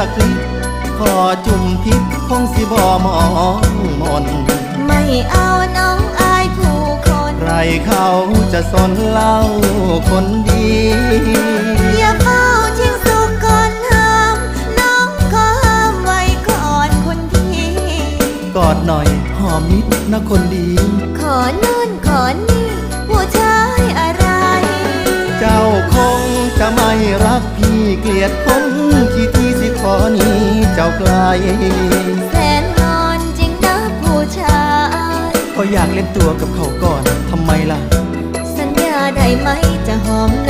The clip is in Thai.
มสักนิดขอจุ่มพิษคงสิบ่มองมน ไม่เอาน้องอายผู้คน ใครเขาจะสนเล่าคนดี อย่าเฝ้าชิงสุกก่อนห้าม น้องขอห้ามไว้ก่อนคนพี่กอดหน่อยหอมนิดนะคนดี ขอนู่นขอนี่ผู้ชายอะไร เจ้าคงจะไม่รักพี่เกลียดคนที่ที่สิข อหนี้เจ้าไกลแสนงอนจริงนะผู้ชายก็อยากเล่นตัวกับเขาก่อนทำไมล่ะ สัญญาได้ไหมจะหอมน้อง